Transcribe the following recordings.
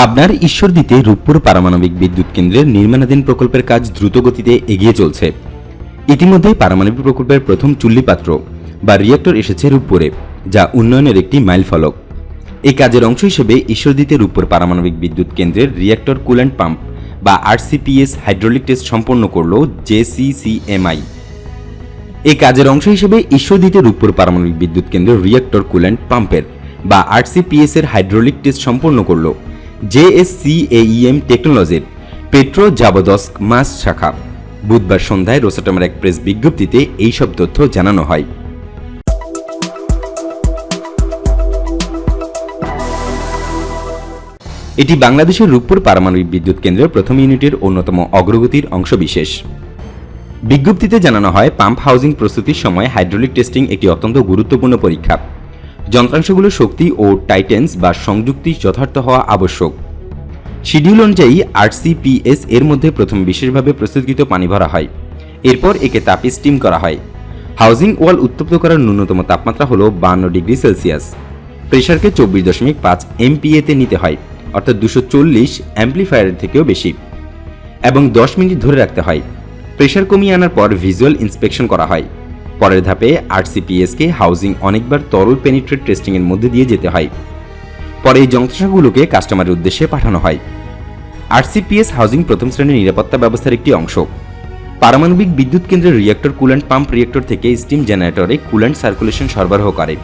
পাবনার ঈশ্বরদীতে রূপপুর পারমাণবিক বিদ্যুৎ কেন্দ্রের নির্মাণাধীন প্রকল্পের কাজ দ্রুত গতিতে এগিয়ে চলছে। ইতিমধ্যেই পারমাণবিক প্রকল্পের প্রথম চুল্লিপাত্র বা রিয়েক্টর এসেছে রূপপুরে, যা উন্নয়নের একটি মাইল ফলক এই কাজের অংশ হিসেবে ঈশ্বরদীতে রূপপুর পারমাণবিক বিদ্যুৎ কেন্দ্রের রিয়েক্টর কুল্যান্ট পাম্প বা আরসিপিএস হাইড্রোলিক টেস্ট সম্পন্ন করল জেসিসিএমআই এই কাজের অংশ হিসেবে ঈশ্বরদীতে রূপপুর পারমাণবিক বিদ্যুৎ কেন্দ্রের রিয়েক্টর কুল্যান্ট পাম্পের বা আরসিপিএস এর হাইড্রোলিক টেস্ট সম্পন্ন করল জেএসসিএইএম টেকনোলজির পেট্রো জাবদস্ক মাস শাখা। বুধবার সন্ধ্যায় রোসাটমের এক প্রেস বিজ্ঞপ্তিতে এইসব তথ্য জানানো হয়। এটি বাংলাদেশের রূপপুর পারমাণবিক বিদ্যুৎ কেন্দ্রের প্রথম ইউনিটের অন্যতম অগ্রগতির অংশবিশেষ। বিজ্ঞপ্তিতে জানানো হয়, পাম্প হাউজিং প্রস্তুতির সময় হাইড্রোলিক টেস্টিং একটি অত্যন্ত গুরুত্বপূর্ণ পরীক্ষা। যন্ত্রাংশগুলোর শক্তি ও টাইটেন্স বা সংযুক্তি যথার্থ হওয়া আবশ্যক। শিডিউল অনুযায়ী আরসিপিএস এর মধ্যে প্রথম বিশেষভাবে প্রস্তুতকৃত পানি ভরা হয়। এরপর একে তাপে স্টিম করা হয়। হাউজিং ওয়াল উত্তপ্ত করার ন্যূনতম তাপমাত্রা হল বান্ন ডিগ্রি সেলসিয়াস। প্রেশারকে চব্বিশ দশমিক পাঁচ এমপিএতে নিতে হয়, অর্থাৎ দুশো চল্লিশ অ্যাম্প্লিফায়ারের থেকেও বেশি। এবং দশ মিনিট ধরে রাখতে হয়। প্রেশার কমিয়ে আনার পর ভিজুয়াল ইন্সপেকশন করা হয়। পরের ধাপে আরসিপিএসকে হাউজিং অনেকবার তরল পেনিট্রেট টেস্টিংয়ের মধ্যে দিয়ে যেতে হয়। পরে এই যন্ত্রাংশগুলোকে কাস্টমারের উদ্দেশ্যে পাঠানো হয়। আরসিপিএস হাউজিং প্রথম শ্রেণির নিরাপত্তা ব্যবস্থার একটি অংশ। পারমাণবিক বিদ্যুৎ কেন্দ্রের রিয়েক্টর কুল্যান্ট পাম্প রিয়েক্টর থেকে স্টিম জেনারেটরে কুল্যান্ট সার্কুলেশন সরবরাহ করে।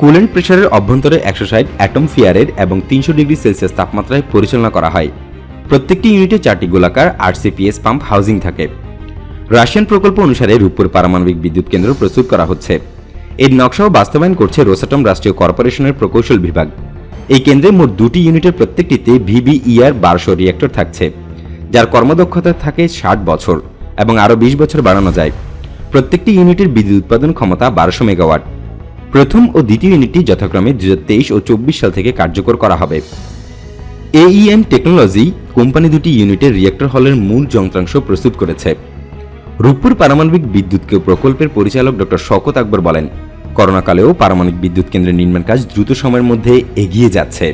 কুল্যান্ট প্রেশারের অভ্যন্তরে একশো ষাট অ্যাটম ফিয়ারের এবং তিনশো ডিগ্রি সেলসিয়াস তাপমাত্রায় পরিচালনা করা হয়। প্রত্যেকটি ইউনিটে চারটি গোলাকার আরসিপিএস পাম্প হাউজিং থাকে। রাশিয়ান প্রকল্প অনুসারে রূপপুর পারমাণবিক বিদ্যুৎ কেন্দ্র প্রস্তুত করা হচ্ছে। এর নকশাও বাস্তবায়ন করছে রোসাটম রাষ্ট্রীয় কর্পোরেশনের প্রকৌশল বিভাগ। এই কেন্দ্রে মোট দুটি ইউনিটের প্রত্যেকটিতে ভিবিইআর বারোশো রিয়েক্টর থাকছে, যার কর্মদক্ষতা থাকে ষাট বছর এবং আরও বিশ বছর বাড়ানো যায়। প্রত্যেকটি ইউনিটের বিদ্যুৎ উৎপাদন ক্ষমতা বারোশো মেগাওয়াট। প্রথম ও দ্বিতীয় ইউনিটটি যথাক্রমে দু হাজার তেইশ ও চব্বিশ সাল থেকে কার্যকর করা হবে। এইএম টেকনোলজি কোম্পানি দুটি ইউনিটের রিয়েক্টর হলের মূল যন্ত্রাংশ প্রস্তুত করেছে। রূপপুর পারমাণবিক বিদ্যুৎ প্রকল্পের পরিচালক ডক্টর শকত আকবর বলেন, করোনাকালেও পারমাণবিক বিদ্যুৎ কেন্দ্রের নির্মাণ কাজ দ্রুত সময়ের মধ্যে এগিয়ে যাচ্ছে।